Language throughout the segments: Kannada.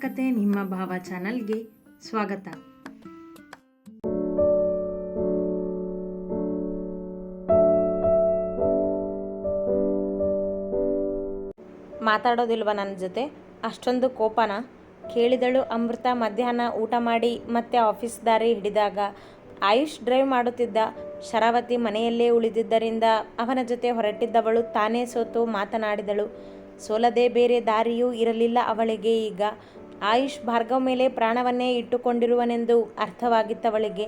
ಕತೆ ನಿಮ್ಮ ಭಾವ ಚಾನಲ್ಗೆ ಸ್ವಾಗತ. ಮಾತಾಡೋದಿಲ್ವ ನನ್ನ ಜೊತೆ? ಅಷ್ಟೊಂದು ಕೋಪನ? ಕೇಳಿದಳು ಅಮೃತ ಮಧ್ಯಾಹ್ನ ಊಟ ಮಾಡಿ ಮತ್ತೆ ಆಫೀಸ್ ದಾರಿ ಹಿಡಿದಾಗ. ಆಯುಷ್ ಡ್ರೈವ್ ಮಾಡುತ್ತಿದ್ದ. ಶರಾವತಿ ಮನೆಯಲ್ಲೇ ಉಳಿದಿದ್ದರಿಂದ ಅವನ ಜೊತೆ ಹೊರಟಿದ್ದವಳು ತಾನೇ ಸೋತು ಮಾತನಾಡಿದಳು. ಸೋಲದೆ ಬೇರೆ ದಾರಿಯೂ ಇರಲಿಲ್ಲ ಅವಳಿಗೆ ಈಗ. ಆಯುಷ್ ಭಾರ್ಗವ್ ಮೇಲೆ ಪ್ರಾಣವನ್ನೇ ಇಟ್ಟುಕೊಂಡಿರುವನೆಂದು ಅರ್ಥವಾಗಿತ್ತವಳಿಗೆ.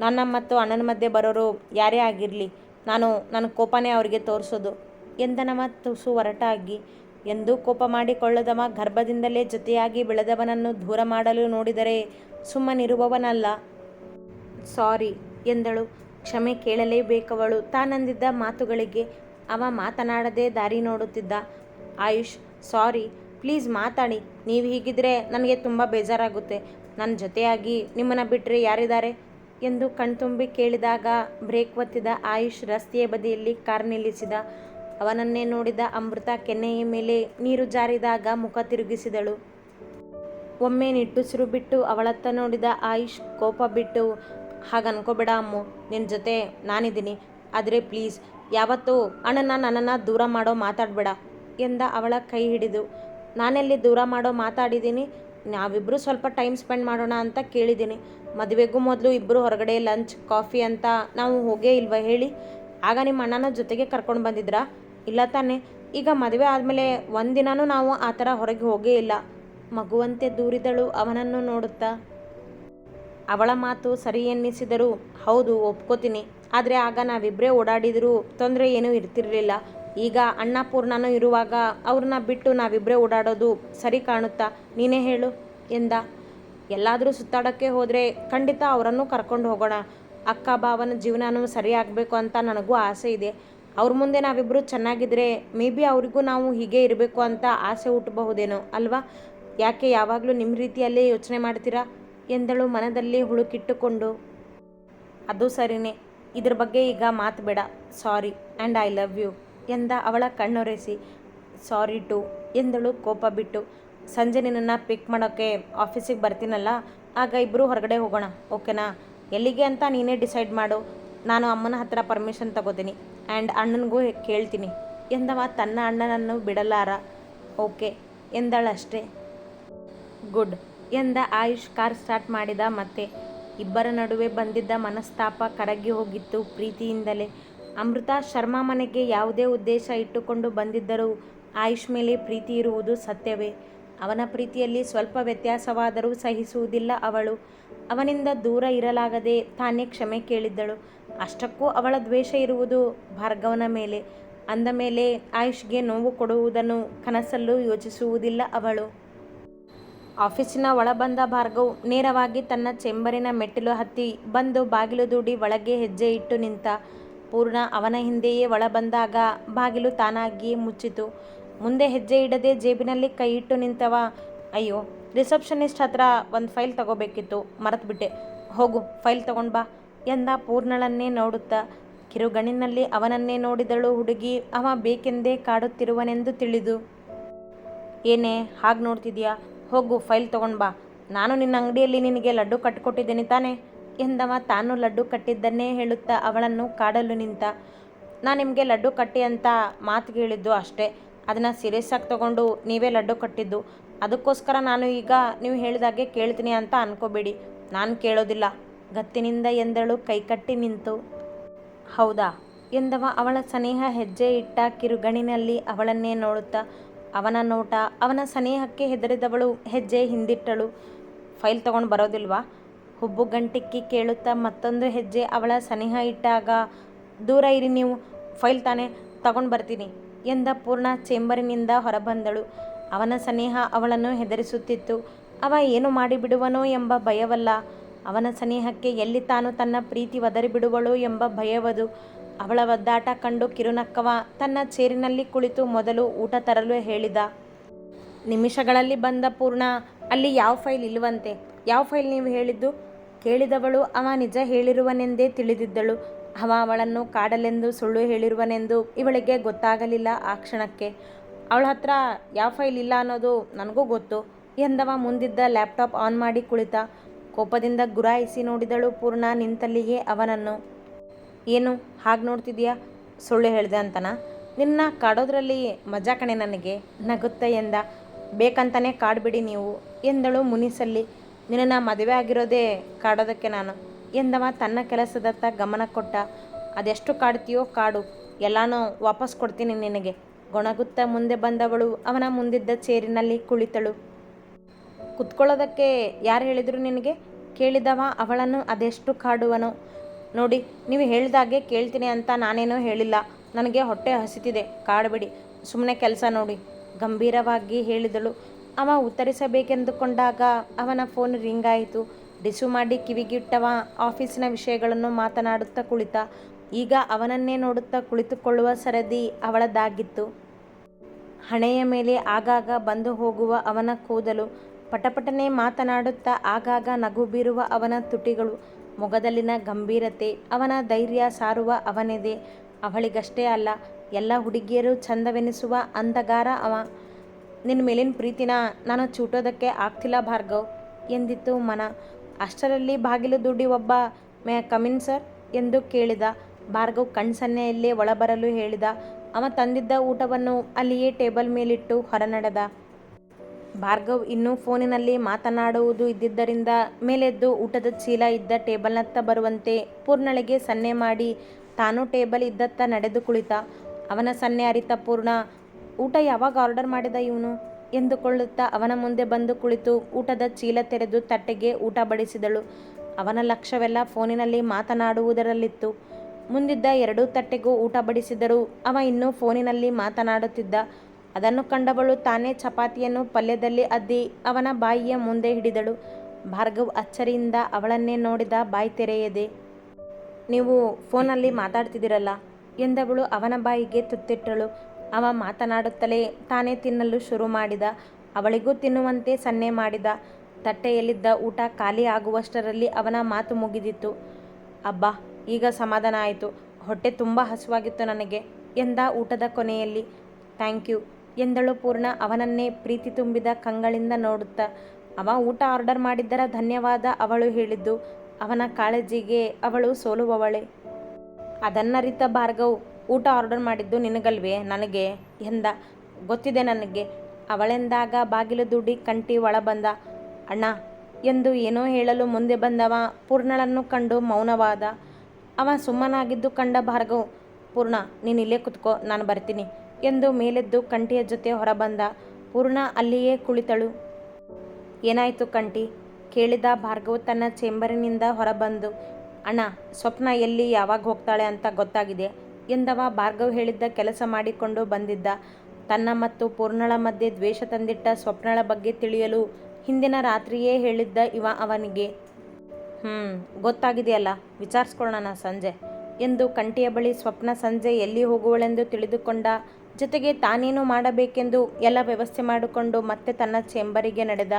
ನನ್ನ ಮತ್ತು ಅಣ್ಣನ ಮಧ್ಯೆ ಬರೋರು ಯಾರೇ ಆಗಿರಲಿ, ನಾನು ನನ್ನ ಕೋಪನೇ ಅವರಿಗೆ ತೋರಿಸೋದು. ಎಂದನವ ತುಸು ಹೊರಟಾಗಿ ಎಂದೂ ಕೋಪ ಮಾಡಿಕೊಳ್ಳದವ ಗರ್ಭದಿಂದಲೇ ಜೊತೆಯಾಗಿ ಬೆಳೆದವನನ್ನು ದೂರ ಮಾಡಲು ನೋಡಿದರೆ ಸುಮ್ಮನಿರುವವನಲ್ಲ. ಸಾರಿ, ಎಂದಳು. ಕ್ಷಮೆ ಕೇಳಲೇಬೇಕವಳು. ತಾನಂದಿದ್ದ ಮಾತುಗಳಿಗೆ ಅವ ಮಾತನಾಡದೆ ದಾರಿ ನೋಡುತ್ತಿದ್ದ. ಆಯುಷ್, ಸಾರಿ ಪ್ಲೀಸ್ ಮಾತಾಡಿ. ನೀವು ಹೀಗಿದ್ರೆ ನನಗೆ ತುಂಬ ಬೇಜಾರಾಗುತ್ತೆ. ನನ್ನ ಜೊತೆಯಾಗಿ ನಿಮ್ಮನ್ನು ಬಿಟ್ಟರೆ ಯಾರಿದ್ದಾರೆ? ಎಂದು ಕಣ್ತುಂಬಿ ಕೇಳಿದಾಗ ಬ್ರೇಕ್ ಒತ್ತಿದ ಆಯುಷ್ ರಸ್ತೆಯ ಬದಿಯಲ್ಲಿ ಕಾರ್ ನಿಲ್ಲಿಸಿದ. ಅವನನ್ನೇ ನೋಡಿದ ಅಮೃತ ಕೆನ್ನೆಯ ಮೇಲೆ ನೀರು ಜಾರಿದಾಗ ಮುಖ ತಿರುಗಿಸಿದಳು. ಒಮ್ಮೆ ನಿಟ್ಟುಸಿರು ಬಿಟ್ಟು ಅವಳತ್ತ ನೋಡಿದ ಆಯುಷ್ ಕೋಪ ಬಿಟ್ಟು ಹಾಗೆ ಅನ್ಕೋಬೇಡ ಅಮ್ಮು ನಿನ್ನ ಜೊತೆ ನಾನಿದ್ದೀನಿ. ಆದರೆ ಪ್ಲೀಸ್, ಯಾವತ್ತೂ ಅಣ್ಣನ ನನ್ನನ್ನು ದೂರ ಮಾಡೋ ಮಾತಾಡಬೇಡ ಎಂದ ಅವಳ ಕೈ ಹಿಡಿದು. ನಾನೆಲ್ಲಿ ದೂರ ಮಾಡೋ ಮಾತಾಡಿದ್ದೀನಿ ನಾವಿಬ್ಬರು ಸ್ವಲ್ಪ ಟೈಮ್ ಸ್ಪೆಂಡ್ ಮಾಡೋಣ ಅಂತ ಕೇಳಿದ್ದೀನಿ. ಮದುವೆಗೂ ಮೊದಲು ಇಬ್ಬರು ಹೊರಗಡೆ ಲಂಚ್ ಕಾಫಿ ಅಂತ ನಾವು ಹೋಗೇ ಇಲ್ವ ಹೇಳಿ? ಆಗ ನಿಮ್ಮ ಅಣ್ಣನ ಜೊತೆಗೆ ಕರ್ಕೊಂಡು ಬಂದಿದ್ರಾ? ಇಲ್ಲ ತಾನೇ. ಈಗ ಮದುವೆ ಆದಮೇಲೆ ಒಂದಿನೂ ನಾವು ಆ ಥರ ಹೊರಗೆ ಹೋಗೇ ಇಲ್ಲ. ಮಗುವಂತೆ ದೂರಿದಳು ಅವನನ್ನು ನೋಡುತ್ತಾ? ಅವಳ ಮಾತು ಸರಿ ಎನ್ನಿಸಿದರೂ ಹೌದು, ಒಪ್ಕೋತೀನಿ. ಆದರೆ ಆಗ ನಾವಿಬ್ಬರೇ ಓಡಾಡಿದರೂ ತೊಂದರೆ ಏನೂ ಇರ್ತಿರಲಿಲ್ಲ. ಈಗ ಅಣ್ಣಪೂರ್ಣನೂ ಇರುವಾಗ ಅವ್ರನ್ನ ಬಿಟ್ಟು ನಾವಿಬ್ಬರೇ ಓಡಾಡೋದು ಸರಿ ಕಾಣುತ್ತಾ? ನೀನೇ ಹೇಳು ಎಂದ. ಎಲ್ಲಾದರೂ ಸುತ್ತಾಡೋಕ್ಕೆ ಹೋದರೆ ಖಂಡಿತ ಅವರನ್ನು ಕರ್ಕೊಂಡು ಹೋಗೋಣ. ಅಕ್ಕ ಭಾವನ ಜೀವನನೂ ಸರಿಯಾಗಬೇಕು ಅಂತ ನನಗೂ ಆಸೆ ಇದೆ. ಅವ್ರ ಮುಂದೆ ನಾವಿಬ್ಬರು ಚೆನ್ನಾಗಿದ್ದರೆ ಮೇ ಬಿ ಅವರಿಗೂ ನಾವು ಹೀಗೆ ಇರಬೇಕು ಅಂತ ಆಸೆ ಹುಟ್ಟಬಹುದೇನೋ ಅಲ್ವಾ? ಯಾಕೆ ಯಾವಾಗಲೂ ನಿಮ್ಮ ರೀತಿಯಲ್ಲೇ ಯೋಚನೆ ಮಾಡ್ತೀರಾ? ಎಂದಳು ಮನದಲ್ಲಿ ಹುಳುಕಿಟ್ಟುಕೊಂಡು. ಅದು ಸರಿನೇ. ಇದ್ರ ಬಗ್ಗೆ ಈಗ ಮಾತು ಬೇಡ. Sorry. And I love you. ಎಂದ ಅವಳ ಕಣ್ಣೊರೆಸಿ, ಸಾರಿ ಟು, ಎಂದಳು ಕೋಪ ಬಿಟ್ಟು. ಸಂಜೆ ನಿನ್ನನ್ನು ಪಿಕ್ ಮಾಡೋಕ್ಕೆ ಆಫೀಸಿಗೆ ಬರ್ತೀನಲ್ಲ, ಆಗ ಇಬ್ಬರು ಹೊರಗಡೆ ಹೋಗೋಣ, ಓಕೆನಾ? ಎಲ್ಲಿಗೆ ಅಂತ ನೀನೇ ಡಿಸೈಡ್ ಮಾಡು. ನಾನು ಅಮ್ಮನ ಹತ್ರ ಪರ್ಮಿಷನ್ ತಗೋತೀನಿ ಆ್ಯಂಡ್ ಅಣ್ಣನಿಗೂ ಕೇಳ್ತೀನಿ, ಎಂದವ ತನ್ನ ಅಣ್ಣನನ್ನು ಬಿಡಲಾರ. ಓಕೆ, ಎಂದಳಷ್ಟೇ. ಗುಡ್, ಎಂದ ಆಯುಷ್ ಕಾರ್ ಸ್ಟಾರ್ಟ್ ಮಾಡಿದ ಮತ್ತೆ. ಇಬ್ಬರ ನಡುವೆ ಬಂದಿದ್ದ ಮನಸ್ತಾಪ ಕರಗಿ ಹೋಗಿತ್ತು ಪ್ರೀತಿಯಿಂದಲೇ. ಅಮೃತ ಶರ್ಮಾ ಮನೆಗೆ ಯಾವುದೇ ಉದ್ದೇಶ ಇಟ್ಟುಕೊಂಡು ಬಂದಿದ್ದರೂ ಆಯುಷ್ ಮೇಲೆ ಪ್ರೀತಿ ಇರುವುದು ಸತ್ಯವೇ. ಅವನ ಪ್ರೀತಿಯಲ್ಲಿ ಸ್ವಲ್ಪ ವ್ಯತ್ಯಾಸವಾದರೂ ಸಹಿಸುವುದಿಲ್ಲ ಅವಳು. ಅವನಿಂದ ದೂರ ಇರಲಾಗದೆ ತಾನೇ ಕ್ಷಮೆ ಕೇಳಿದ್ದಳು. ಅಷ್ಟಕ್ಕೂ ಅವಳ ದ್ವೇಷ ಇರುವುದು ಭಾರ್ಗವನ ಮೇಲೆ. ಅಂದ ಮೇಲೆ ಆಯುಷ್ಗೆ ನೋವು ಕೊಡುವುದನ್ನು ಕನಸಲ್ಲೂ ಯೋಚಿಸುವುದಿಲ್ಲ ಅವಳು. ಆಫೀಸಿನ ಒಳಬಂದ ಭಾರ್ಗವ್ ನೇರವಾಗಿ ತನ್ನ ಚೆಂಬರಿನ ಮೆಟ್ಟಿಲು ಹತ್ತಿ ಬಂದು ಬಾಗಿಲು ದೂಡಿ ಒಳಗೆ ಹೆಜ್ಜೆ ಇಟ್ಟು ನಿಂತ ಪೂರ್ಣ ಅವನ ಹಿಂದೆಯೇ ಒಳ ಬಂದಾಗ ಬಾಗಿಲು ತಾನಾಗಿಯೇ ಮುಚ್ಚಿತು. ಮುಂದೆ ಹೆಜ್ಜೆ ಇಡದೆ ಜೇಬಿನಲ್ಲಿ ಕೈ ಇಟ್ಟು ನಿಂತವ, ಅಯ್ಯೋ, ರಿಸೆಪ್ಷನಿಸ್ಟ್ ಹತ್ರ ಒಂದು ಫೈಲ್ ತಗೋಬೇಕಿತ್ತು, ಮರೆತುಬಿಟ್ಟೆ. ಹೋಗು, ಫೈಲ್ ತಗೊಂಡು ಬಾ ಎಂದ ಪೂರ್ಣಳನ್ನೇ ನೋಡುತ್ತಾ. ಕಿರುಗಣ್ಣಿನಲ್ಲಿ ಅವನನ್ನೇ ನೋಡಿದಳು ಹುಡುಗಿ, ಅವ ಬೇಕೆಂದೇ ಕಾಡುತ್ತಿರುವನೆಂದು ತಿಳಿದು. ಏನೇ, ಹಾಗೆ ನೋಡ್ತಿದ್ಯಾ? ಹೋಗು, ಫೈಲ್ ತಗೊಂಡು ಬಾ ನಾನು ನಿನ್ನ ಅಂಗಡಿಯಲ್ಲಿ ನಿನಗೆ ಲಡ್ಡು ಕಟ್ಕೊಟ್ಟಿದ್ದೇನೆ ತಾನೇ? ಎಂದವ ತಾನು ಲಡ್ಡು ಕಟ್ಟಿದ್ದನ್ನೇ ಹೇಳುತ್ತಾ ಅವಳನ್ನು ಕಾಡಲು ನಿಂತ. ನಾನು ನಿಮಗೆ ಲಡ್ಡು ಕಟ್ಟಿ ಅಂತ ಮಾತು ಕೇಳಿದ್ದು ಅಷ್ಟೇ. ಅದನ್ನು ಸೀರಿಯಸ್ ಆಗಿ ತಗೊಂಡು ನೀವೇ ಲಡ್ಡು ಕಟ್ಟಿದ್ದು. ಅದಕ್ಕೋಸ್ಕರ ನಾನು ಈಗ ನೀವು ಹೇಳಿದಾಗೆ ಕೇಳ್ತೀನಿ ಅಂತ ಅನ್ಕೋಬೇಡಿ. ನಾನು ಕೇಳೋದಿಲ್ಲ. ಗತ್ತಿನಿಂದ ಎಂದಳು ಕೈಕಟ್ಟಿ ನಿಂತು. ಹೌದಾ? ಎಂದವ ಅವಳ ಸನೇಹ ಹೆಜ್ಜೆ ಇಟ್ಟ ಕಿರುಗಣಿನಲ್ಲಿ ಅವಳನ್ನೇ ನೋಡುತ್ತಾ. ಅವನ ನೋಟ, ಅವನ ಸನೇಹಕ್ಕೆ ಹೆದರಿದವಳು ಹೆಜ್ಜೆ ಹಿಂದಿಟ್ಟಳು. ಫೈಲ್ ತಗೊಂಡು ಬರೋದಿಲ್ವಾ? ಹುಬ್ಬು ಗಂಟಿಕ್ಕಿ ಕೇಳುತ್ತಾ ಮತ್ತೊಂದು ಹೆಜ್ಜೆ ಅವಳ ಸನಿಹ ಇಟ್ಟಾಗ, ದೂರ ಇರಿ ನೀವು, ಫೈಲ್ ತಾನೇ ತಗೊಂಡು ಬರ್ತೀನಿ ಎಂದ ಪೂರ್ಣ ಚೇಂಬರಿನಿಂದ ಹೊರಬಂದಳು. ಅವನ ಸನಿಹ ಅವಳನ್ನು ಹೆದರಿಸುತ್ತಿತ್ತು. ಅವ ಏನು ಮಾಡಿಬಿಡುವನೋ ಎಂಬ ಭಯವಲ್ಲ. ಅವನ ಸನಿಹಕ್ಕೆ ಎಲ್ಲಿ ತಾನು ತನ್ನ ಪ್ರೀತಿ ಒದರಿಬಿಡುವಳು ಎಂಬ ಭಯವದು. ಅವಳ ಒದ್ದಾಟ ಕಂಡು ಕಿರುನಕ್ಕವ ತನ್ನ ಚೇರಿನಲ್ಲಿ ಕುಳಿತು ಮೊದಲು ಊಟ ತರಲು ಹೇಳಿದ. ನಿಮಿಷಗಳಲ್ಲಿ ಬಂದ ಪೂರ್ಣ, ಅಲ್ಲಿ ಯಾವ ಫೈಲ್ ಇಲ್ವಂತೆ ಯಾವ ಫೈಲ್ ನೀವು ಹೇಳಿದ್ದು? ಕೇಳಿದವಳು, ಅವ ನಿಜ ಹೇಳಿರುವನೆಂದೇ ತಿಳಿದಿದ್ದಳು. ಅವ ಅವಳನ್ನು ಕಾಡಲೆಂದು ಸುಳ್ಳು ಹೇಳಿರುವನೆಂದು ಇವಳಿಗೆ ಗೊತ್ತಾಗಲಿಲ್ಲ ಆ ಕ್ಷಣಕ್ಕೆ. ಅವಳ ಹತ್ರ ಯಾವ ಫೈಲ್ ಇಲ್ಲ ಅನ್ನೋದು ನನಗೂ ಗೊತ್ತು ಎಂದವ ಮುಂದಿದ್ದ ಲ್ಯಾಪ್ಟಾಪ್ ಆನ್ ಮಾಡಿ ಕುಳಿತ. ಕೋಪದಿಂದ ಗುರಾಯಿಸಿ ನೋಡಿದಳು ಪೂರ್ಣ ನಿಂತಲ್ಲಿಯೇ ಅವನನ್ನು. ಏನು, ಹಾಗೆ ನೋಡ್ತಿದ್ಯಾ ಸುಳ್ಳು ಹೇಳಿದೆ ಅಂತನ? ನಿನ್ನ ಕಾಡೋದ್ರಲ್ಲಿ ಮಜಾ ಕಣೆ ನನಗೆ, ನಗುತ್ತ ಎಂದ. ಬೇಕಂತಾನೆ ಕಾಡ್ಬಿಡಿ ನೀವು ಎಂದಳು ಮುನಿಸಲ್ಲಿ. ನಿನ್ನ ಮದುವೆ ಆಗಿರೋದೇ ಕಾಡೋದಕ್ಕೆ ನಾನು. ಎಂದವ ತನ್ನ ಕೆಲಸದತ್ತ ಗಮನ ಕೊಟ್ಟ. ಅದೆಷ್ಟು ಕಾಡ್ತೀಯೋ ಕಾಡು. ಎಲ್ಲಾನು ವಾಪಸ್ ಕೊಡ್ತೀನಿ ನಿನಗೆ. ಗೊಣಗುತ್ತ ಮುಂದೆ ಬಂದವಳು. ಅವನ ಮುಂದಿದ್ದ ಚೇರಿನಲ್ಲಿ ಕುಳಿತಳು. ಕುತ್ಕೊಳ್ಳೋದಕ್ಕೆ ಯಾರು ಹೇಳಿದರು ನಿನಗೆ? ಕೇಳಿದವ ಅವಳನ್ನು. ಅದೆಷ್ಟು ಕಾಡುವನು. ನೋಡಿ, ನೀವು ಹೇಳಿದಾಗೆ ಕೇಳ್ತೀನಿ ಅಂತ ನಾನೇನೂ ಹೇಳಿಲ್ಲ. ನನಗೆ ಹೊಟ್ಟೆ ಹಸಿತಿದೆ. ಕಾಡಬೇಡಿ. ಸುಮ್ಮನೆ ಕೆಲಸ ನೋಡಿ. ಗಂಭೀರವಾಗಿ ಹೇಳಿದಳು. ಅವ ಉತ್ತರಿಸಬೇಕೆಂದುಕೊಂಡಾಗ ಅವನ ಫೋನ್ ರಿಂಗ್ ಆಯಿತು. ಡಿಸು ಮಾಡಿ ಕಿವಿಗಿಟ್ಟವ ಆಫೀಸಿನ ವಿಷಯಗಳನ್ನು ಮಾತನಾಡುತ್ತಾ ಕುಳಿತ. ಈಗ ಅವನನ್ನೇ ನೋಡುತ್ತಾ ಕುಳಿತುಕೊಳ್ಳುವ ಸರದಿ ಅವಳದಾಗಿತ್ತು. ಹಣೆಯ ಮೇಲೆ ಆಗಾಗ ಬಂದು ಹೋಗುವ ಅವನ ಕೂದಲು. ಪಟಪಟನೆ ಮಾತನಾಡುತ್ತಾ ಆಗಾಗ ನಗು ಬೀರುವ ಅವನ ತುಟಿಗಳು. ಮೊಗದಲ್ಲಿನ ಗಂಭೀರತೆ, ಅವನ ಧೈರ್ಯ ಸಾರುವ ಅವನೆದೆ. ಅವಳಿಗಷ್ಟೇ ಅಲ್ಲ, ಎಲ್ಲ ಹುಡುಗಿಯರು ಚಂದವೆನಿಸುವ ಅಂದಗಾರ ಅವ. ನಿನ್ನ ಮೇಲಿನ ಪ್ರೀತಿನ ನಾನು ಚೂಟೋದಕ್ಕೆ ಆಗ್ತಿಲ್ಲ ಭಾರ್ಗವ್, ಎಂದಿತ್ತು ಮನ. ಅಷ್ಟರಲ್ಲಿ ಬಾಗಿಲು ದುಡ್ಡಿ ಒಬ್ಬ ಮೇ ಕಮಿನ್ ಸರ್ ಎಂದು ಕೇಳಿದ. ಭಾರ್ಗವ್ ಕಣ್ಸನ್ನೆಯಲ್ಲೇ ಒಳಬರಲು ಹೇಳಿದ. ಅವ ತಂದಿದ್ದ ಊಟವನ್ನು ಅಲ್ಲಿಯೇ ಟೇಬಲ್ ಮೇಲಿಟ್ಟು ಹೊರನಡೆದ. ಭಾರ್ಗವ್ ಇನ್ನೂ ಫೋನಿನಲ್ಲಿ ಮಾತನಾಡುವುದು ಇದ್ದಿದ್ದರಿಂದ ಮೇಲೆದ್ದು ಊಟದ ಚೀಲ ಇದ್ದ ಟೇಬಲ್ನತ್ತ ಬರುವಂತೆ ಪೂರ್ಣಳಿಗೆ ಸನ್ನೆ ಮಾಡಿ ತಾನು ಟೇಬಲ್ ಇದ್ದತ್ತ ನಡೆದು ಕುಳಿತ. ಅವನ ಸನ್ನೆ ಅರಿತ ಪೂರ್ಣ ಊಟ ಯಾವಾಗ ಆರ್ಡರ್ ಮಾಡಿದ ಇವನು? ಎಂದುಕೊಳ್ಳುತ್ತಾ ಅವನ ಮುಂದೆ ಬಂದು ಕುಳಿತು ಊಟದ ಚೀಲ ತೆರೆದು ತಟ್ಟೆಗೆ ಊಟ ಬಡಿಸಿದಳು. ಅವನ ಲಕ್ಷ್ಯವೆಲ್ಲ ಫೋನಿನಲ್ಲಿ ಮಾತನಾಡುವುದರಲ್ಲಿತ್ತು. ಮುಂದಿದ್ದ ಎರಡೂ ತಟ್ಟೆಗೂ ಊಟ ಬಡಿಸಿದರು ಅವ ಇನ್ನೂ ಫೋನಿನಲ್ಲಿ ಮಾತನಾಡುತ್ತಿದ್ದ. ಅದನ್ನು ಕಂಡವಳು ತಾನೇ ಚಪಾತಿಯನ್ನು ಪಲ್ಯದಲ್ಲಿ ಅದ್ದಿ ಅವನ ಬಾಯಿಯ ಮುಂದೆ ಹಿಡಿದಳು. ಭಾರ್ಗವ್ ಅಚ್ಚರಿಯಿಂದ ಅವಳನ್ನೇ ನೋಡಿದ ಬಾಯಿ ತೆರೆಯದೆ, ನೀವು ಫೋನಲ್ಲಿ ಮಾತಾಡ್ತಿದ್ದೀರಲ್ಲ? ಎಂದವಳು ಅವನ ಬಾಯಿಗೆ ತುತ್ತಿಟ್ಟಳು. ಅವ ಮಾತನಾಡುತ್ತಲೇ ತಾನೇ ತಿನ್ನಲು ಶುರು ಮಾಡಿದ. ಅವಳಿಗೂ ತಿನ್ನುವಂತೆ ಸನ್ನೆ ಮಾಡಿದ. ತಟ್ಟೆಯಲ್ಲಿದ್ದ ಊಟ ಖಾಲಿ ಆಗುವಷ್ಟರಲ್ಲಿ ಅವನ ಮಾತು ಮುಗಿದಿತ್ತು. ಅಬ್ಬಾ, ಈಗ ಸಮಾಧಾನ ಆಯಿತು. ಹೊಟ್ಟೆ ತುಂಬ ಹಸುವಾಗಿತ್ತು ನನಗೆ. ಎಂದ ಊಟದ ಕೊನೆಯಲ್ಲಿ. ಥ್ಯಾಂಕ್ ಯು ಎಂದಳು ಪೂರ್ಣ ಅವನನ್ನೇ ಪ್ರೀತಿ ತುಂಬಿದ ಕಂಗಳಿಂದ ನೋಡುತ್ತಾ. ಅವ ಊಟ ಆರ್ಡರ್ ಮಾಡಿದ್ದರ ಧನ್ಯವಾದ ಅವಳು ಹೇಳಿದ್ದು. ಅವನ ಕಾಳಜಿಗೆ ಅವಳು ಸೋಲುವವಳೆ. ಅದನ್ನರಿತ ಭಾರ್ಗವ್ ಊಟ ಆರ್ಡರ್ ಮಾಡಿದ್ದು ನಿನಗಲ್ವೇ? ನನಗೆ ಎಂದ. ಗೊತ್ತಿದೆ ನನಗೆ. ಅವಳೆಂದಾಗ ಬಾಗಿಲು ದುಡ್ಡಿ ಕಂಟಿ ಒಳ ಬಂದ. ಅಣ್ಣ, ಎಂದು ಏನೋ ಹೇಳಲು ಮುಂದೆ ಬಂದವ ಪೂರ್ಣಳನ್ನು ಕಂಡು ಮೌನವಾದ. ಅವ ಸುಮ್ಮನಾಗಿದ್ದು ಕಂಡ ಭಾರ್ಗವ್, ಪೂರ್ಣ, ನೀನು ಇಲ್ಲೇ ಕುತ್ಕೋ, ನಾನು ಬರ್ತೀನಿ, ಎಂದು ಮೇಲೆದ್ದು ಕಂಠಿಯ ಜೊತೆ ಹೊರಬಂದ. ಪೂರ್ಣ ಅಲ್ಲಿಯೇ ಕುಳಿತಳು. ಏನಾಯಿತು ಕಂಠಿ ಕೇಳಿದ ಭಾರ್ಗವ್ ತನ್ನ ಚೇಂಬರಿನಿಂದ ಹೊರಬಂದು, ಅಣ್ಣ, ಸ್ವಪ್ನ ಎಲ್ಲಿ ಯಾವಾಗ ಹೋಗ್ತಾಳೆ ಅಂತ ಗೊತ್ತಾಗಿದೆ. ಎಂದವ ಭಾರ್ಗವ್ ಹೇಳಿದ್ದ ಕೆಲಸ ಮಾಡಿಕೊಂಡು ಬಂದಿದ್ದ. ತನ್ನ ಮತ್ತು ಪೂರ್ಣಳ ಮಧ್ಯೆ ದ್ವೇಷ ತಂದಿಟ್ಟ ಸ್ವಪ್ನಳ ಬಗ್ಗೆ ತಿಳಿಯಲು ಹಿಂದಿನ ರಾತ್ರಿಯೇ ಹೇಳಿದ್ದ ಇವ ಅವನಿಗೆ ಹ್ಞೂ ಗೊತ್ತಾಗಿದೆಯಲ್ಲ, ವಿಚಾರಿಸ್ಕೊಳ್ಳೋಣ ಸಂಜೆ ಎಂದು ಕಂಠಿಯ ಬಳಿ ಸ್ವಪ್ನ ಸಂಜೆ ಎಲ್ಲಿ ಹೋಗುವಳೆಂದು ತಿಳಿದುಕೊಂಡ. ಜೊತೆಗೆ ತಾನೇನು ಮಾಡಬೇಕೆಂದು ಎಲ್ಲ ವ್ಯವಸ್ಥೆ ಮಾಡಿಕೊಂಡು ಮತ್ತೆ ತನ್ನ ಚೇಂಬರಿಗೆ ನಡೆದ.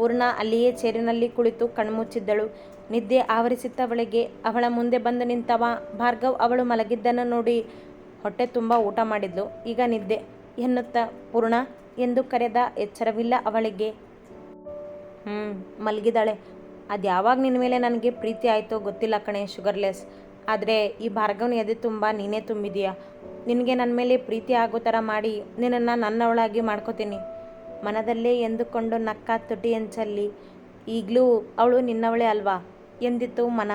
ಪೂರ್ಣ ಅಲ್ಲಿಯೇ ಚೇರಿನಲ್ಲಿ ಕುಳಿತು ಕಣ್ಮುಚ್ಚಿದ್ದಳು. ನಿದ್ದೆ ಆವರಿಸಿದ್ದವಳಿಗೆ ಅವಳ ಮುಂದೆ ಬಂದು ನಿಂತವ ಭಾರ್ಗವ್ ಅವಳು ಮಲಗಿದ್ದನ್ನು ನೋಡಿ ಹೊಟ್ಟೆ ತುಂಬ ಊಟ ಮಾಡಿದ್ಲು. ಈಗ ನಿದ್ದೆ ಎನ್ನುತ್ತಾ ಪೂರ್ಣ ಎಂದು ಕರೆದ ಎಚ್ಚರವಿಲ್ಲ ಅವಳಿಗೆ. ಹ್ಞೂ ಮಲಗಿದಾಳೆ ಅದು ಯಾವಾಗ ನಿನ್ನ ಮೇಲೆ ನನಗೆ ಪ್ರೀತಿ ಆಯಿತೋ ಗೊತ್ತಿಲ್ಲ ಕಣೆ ಶುಗರ್ಲೆಸ್. ಆದರೆ ಈ ಭಾರ್ಗವನ ಎದೆ ತುಂಬ ನೀನೇ ತುಂಬಿದೀಯಾ. ನಿನಗೆ ನನ್ನ ಮೇಲೆ ಪ್ರೀತಿ ಆಗೋ ಥರ ಮಾಡಿ ನಿನ್ನನ್ನು ನನ್ನವಳಾಗಿ ಮಾಡ್ಕೋತೀನಿ. ಮನದಲ್ಲೇ ಎಂದುಕೊಂಡು ನಕ್ಕ ತುಟಿ ಎಂಚಲ್ಲಿ, ಈಗಲೂ ಅವಳು ನಿನ್ನವಳೇ ಅಲ್ವಾ? ಎಂದಿತ್ತು ಮನ?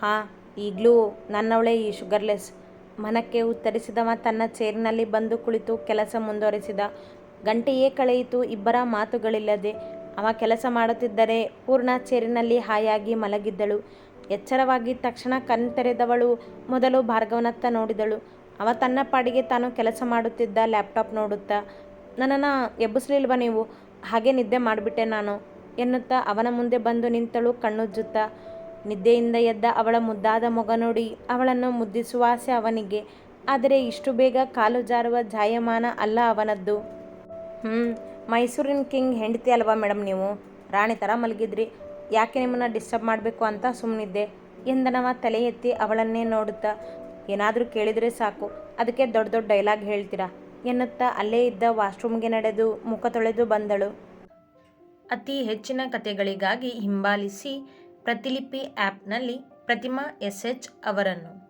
ಹಾ, ಈಗಲೂ ನನ್ನವಳೇ ಈ ಶುಗರ್ಲೆಸ್. ಮನಕ್ಕೆ ಉತ್ತರಿಸಿದವ ತನ್ನ ಚೇರಿನಲ್ಲಿ ಬಂದು ಕುಳಿತು ಕೆಲಸ ಮುಂದುವರೆಸಿದ. ಗಂಟೆಯೇ ಕಳೆಯಿತು, ಇಬ್ಬರ ಮಾತುಗಳಿಲ್ಲದೆ. ಅವ ಕೆಲಸ ಮಾಡುತ್ತಿದ್ದರೆ ಪೂರ್ಣ ಚೇರಿನಲ್ಲಿ ಹಾಯಾಗಿ ಮಲಗಿದ್ದಳು. ಎಚ್ಚರವಾಗಿ ತಕ್ಷಣ ಕಣ್ ತೆರೆದವಳು ಮೊದಲು ಭಾರ್ಗವನತ್ತ ನೋಡಿದಳು. ಅವ ತನ್ನ ಪಾಡಿಗೆ ತಾನು ಕೆಲಸ ಮಾಡುತ್ತಿದ್ದ ಲ್ಯಾಪ್ಟಾಪ್ ನೋಡುತ್ತಾ ನನ್ನನ್ನು ಎಬ್ಬಿಸ್ಲಿಲ್ವ ನೀವು? ಹಾಗೆ ನಿದ್ದೆ ಮಾಡಿಬಿಟ್ಟೆ ನಾನು. ಎನ್ನುತ್ತಾ ಅವನ ಮುಂದೆ ಬಂದು ನಿಂತಳು ಕಣ್ಣುಜ್ಜುತ್ತಾ. ನಿದ್ದೆಯಿಂದ ಎದ್ದ ಅವಳ ಮುದ್ದಾದ ಮೊಗ ನೋಡಿ ಅವಳನ್ನು ಮುದ್ದಿಸುವ ಆಸೆ ಅವನಿಗೆ. ಆದರೆ ಇಷ್ಟು ಬೇಗ ಕಾಲು ಜಾರುವ ಜಾಯಮಾನ ಅಲ್ಲ ಅವನದ್ದು. ಹ್ಞೂ ಮೈಸೂರಿನ ಕಿಂಗ್ ಹೆಂಡತಿ ಅಲ್ವಾ ಮೇಡಮ್ ನೀವು? ರಾಣಿ ಥರ ಮಲಗಿದ್ರಿ. ಯಾಕೆ ನಿಮ್ಮನ್ನು ಡಿಸ್ಟರ್ಬ್ ಮಾಡಬೇಕು ಅಂತ ಸುಮ್ಮನಿದ್ದೆ ಎಂದನವ ತಲೆ ಎತ್ತಿ ಅವಳನ್ನೇ ನೋಡುತ್ತಾ. ಏನಾದರೂ ಕೇಳಿದರೆ ಸಾಕು. ಅದಕ್ಕೆ ದೊಡ್ಡ ದೊಡ್ಡ ಡೈಲಾಗ್ ಹೇಳ್ತೀರಾ? ಎನ್ನುತ್ತಾ ಅಲ್ಲೇ ಇದ್ದ ವಾಶ್ರೂಮ್ಗೆ ನಡೆದು ಮುಖ ತೊಳೆದು ಬಂದಳು. ಅತಿ ಹೆಚ್ಚಿನ ಕಥೆಗಳಿಗಾಗಿ ಹಿಂಬಾಲಿಸಿ ಪ್ರತಿಲಿಪಿ ಆ್ಯಪ್ನಲ್ಲಿ ಪ್ರತಿಮಾ ಎಸ್ ಎಚ್ ಅವರನ್ನು.